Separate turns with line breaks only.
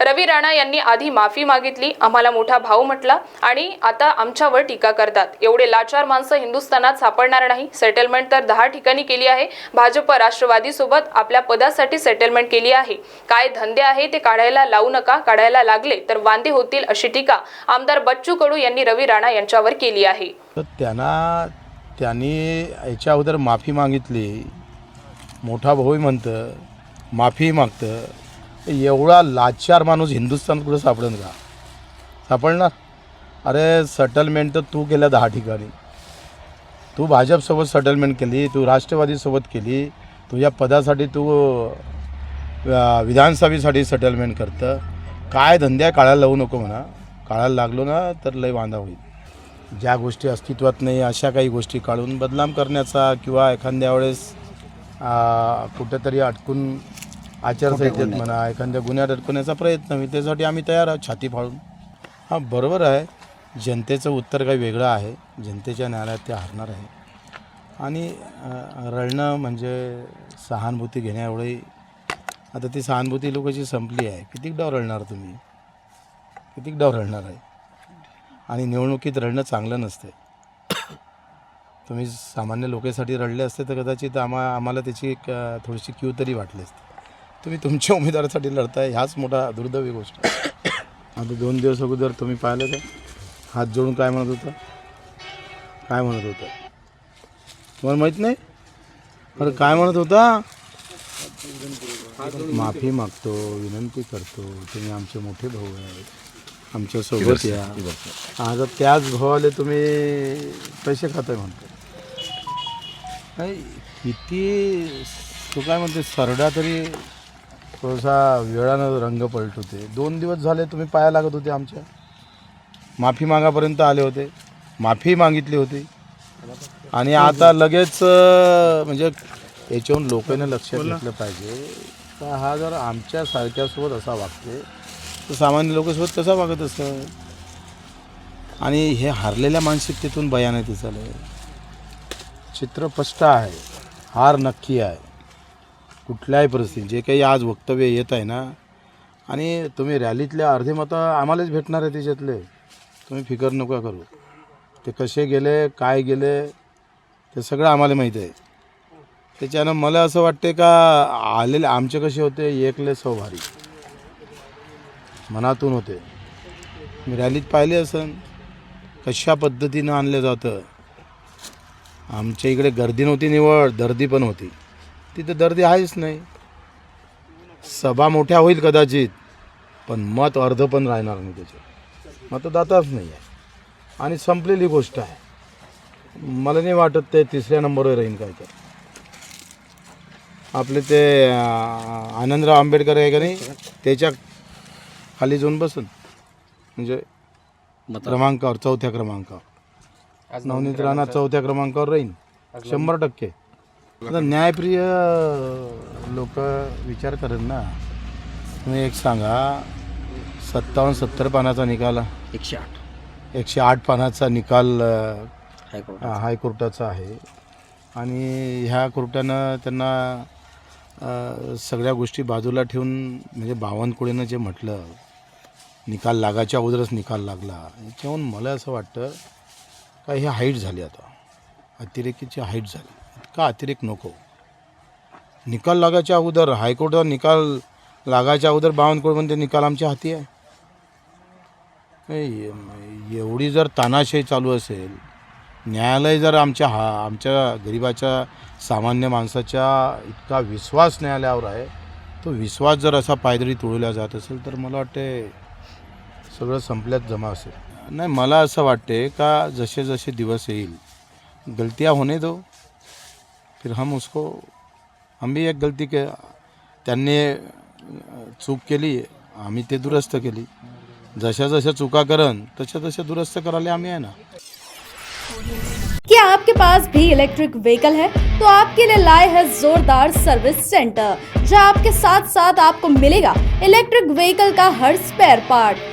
रवी राणा यांनी आधी माफी मागितली आम्हाला मोठा भाऊ म्हटला आणि आता आमच्यावर टीका करतात. एवढे लाचार माणसं हिंदुस्थानात सापडणार नाही. सेटलमेंट तर दहा ठिकाणी केली आहे. भाजप राष्ट्रवादी सोबत आपल्या पदासाठी सेटलमेंट केली आहे. काय धंदे आहे ते काढायला लावू नका. काढायला लागले तर वांदे होतील अशी टीका आमदार बच्चू कडू यांनी रवी राणा यांच्यावर केली आहे.
त्यांना त्यांनी याच्या अगोदर माफी मागितली. मोठा भाऊ म्हणतं माफी मागतं. एवढा लाचार माणूस हिंदुस्थान कुठं सापडेल का? सापडणार? अरे सेटलमेंट तर तू केल्या दहा ठिकाणी. तू भाजपसोबत सेटलमेंट केली तू राष्ट्रवादीसोबत केली तुझ्या पदासाठी तू विधानसभेसाठी सेटलमेंट करतं. काय धंद्या काळायला लावू नको म्हणा. काळायला लागलो ना तर लय वांदा होईल. ज्या गोष्टी अस्तित्वात नाही अशा काही गोष्टी काढून बदनाम करण्याचा किंवा एखाद्या वेळेस कुठेतरी अटकून आचारसंहितेत म्हणा एखाद्या गुन्ह्यात अडकवण्याचा प्रयत्न होईल त्यासाठी आम्ही तयार आहोत छाती फाडून. हां बरोबर आहे. जनतेचं उत्तर काही वेगळं आहे. जनतेच्या न्यायालयात ते हरणार आहे. आणि रडणं म्हणजे सहानुभूती घेण्या एवढी आता ती सहानुभूती लोकांची संपली आहे. कितीक डाव रडणार तुम्ही? कितीक डाव रडणार आहे? आणि निवडणुकीत रडणं चांगलं नसते. तुम्ही सामान्य लोकांसाठी रडले असते तर कदाचित आम्हा आम्हाला त्याची एक थोडीशी क्यू तरी वाटली असते. तुम्ही तुमच्या उमेदवारासाठी लढताय ह्याच मोठा दुर्दैवी गोष्ट आहे. आता दोन दिवस अगोदर तुम्ही पाहिलं का हात जोडून काय म्हणत होता? काय म्हणत होता? तुम्हाला माहीत नाही? अरे काय म्हणत होता? माफी मागतो विनंती करतो तुम्ही आमचे मोठे भाऊ आहेत आमच्यासोबत या. आता त्याच भावाले तुम्ही पैसे खाताय म्हणतो नाही किती तो काय म्हणते सरडा तरी थोडासा वेळानं रंग पलटवते दोन दिवस झाले तुम्ही पाया लागत होते आमच्या. माफी मागापर्यंत आले होते. माफी मागितली होती. आणि आता लगेच म्हणजे याच्याहून लोकांनी लक्षात घेतलं पाहिजे. का हा जर आमच्या सारख्यासोबत असा वागते तर सामान्य लोकांसोबत कसा वागत असत आणि हे हारलेल्या मानसिकतेतून बयान आहे तिचं चित्र स्पष्ट आहे. हार नक्की आहे. कुठल्याही परिस्थितीत जे काही आज वक्तव्य येत आहे ना आणि तुम्ही रॅलीतले अर्धे मतं आम्हालाच भेटणार आहे त्याच्यातले तुम्ही फिकर नका करू. ते कसे गेले काय गेले ते सगळं आम्हाला माहीत आहे. त्याच्यानं मला असं वाटते का आलेले आमचे कसे होते एकले सौभारी मनातून होते. मी रॅलीत पाहिले असन कशा पद्धतीनं आणलं जातं. आमच्या इकडे गर्दी नव्हती निवड दर्दी पण होती. तिथं दर्दी आहेच नाही. सभा मोठ्या होईल कदाचित पण मत अर्ध पण राहणार नाही त्याचे मतदाताच नाही आहे. आणि संपलेली गोष्ट आहे. मला नाही वाटत ते तिसऱ्या नंबरवर राहील काय तर. आपले ते आनंदराव आंबेडकर आहे का नाही त्याच्याखाली जाऊन बसन. म्हणजे क्रमांकावर चौथ्या क्रमांकावर. नवनीत राणा चौथ्या क्रमांकावर राहील शंभर टक्के. आता न्यायप्रिय लोक विचार करेल ना. तुम्ही एक सांगा सत्तावन्न सत्तर पानाचा निकाल.
एकशे आठ.
एकशे आठ पानाचा निकाल
हायकोर्ट
हायकोर्टाचा. आहे. आणि ह्या कोर्टानं त्यांना सगळ्या गोष्टी बाजूला ठेवून म्हणजे बावनकुळेनं जे म्हटलं निकाल लागाच्या अगोदरच निकाल लागला. याच्याहून मला असं वाटतं का हे हाईट झाली आता. अतिरेकीची हाईट झाली. का अतिरेक नको? निकाल लागायच्या अगोदर हायकोर्टाचा निकाल लागायच्या अगोदर बावनकुळमध्ये निकाल आमच्या हाती आहे. नाही, एवढी जर तानाशाही चालू असेल न्यायालय जर आमच्या हा आमच्या गरिबाच्या सामान्य माणसाच्या इतका विश्वास न्यायालयावर आहे तो विश्वास जर असा पायदळी तुळला जात असेल तर मला वाटते सगळं संपल्यात जमा असेल. नाही मला असं वाटते का जसे जसे दिवस येईल गलतिया होणे दो. फिर हम उसको, हम भी एक गलती के त्यांनी चूक केली, आम्ही ते दुरुस्त केली. जशा जशा चुका करन तशा तशा दुरुस्त करायला आम्ही आहे ना.
क्या आपके पास भी इलेक्ट्रिक व्हीकल है? तो आपके लिए लाए है जोरदार सर्विस सेंटर जहाँ आपके साथ साथ आपको मिलेगा इलेक्ट्रिक व्हीकल का हर स्पेयर पार्ट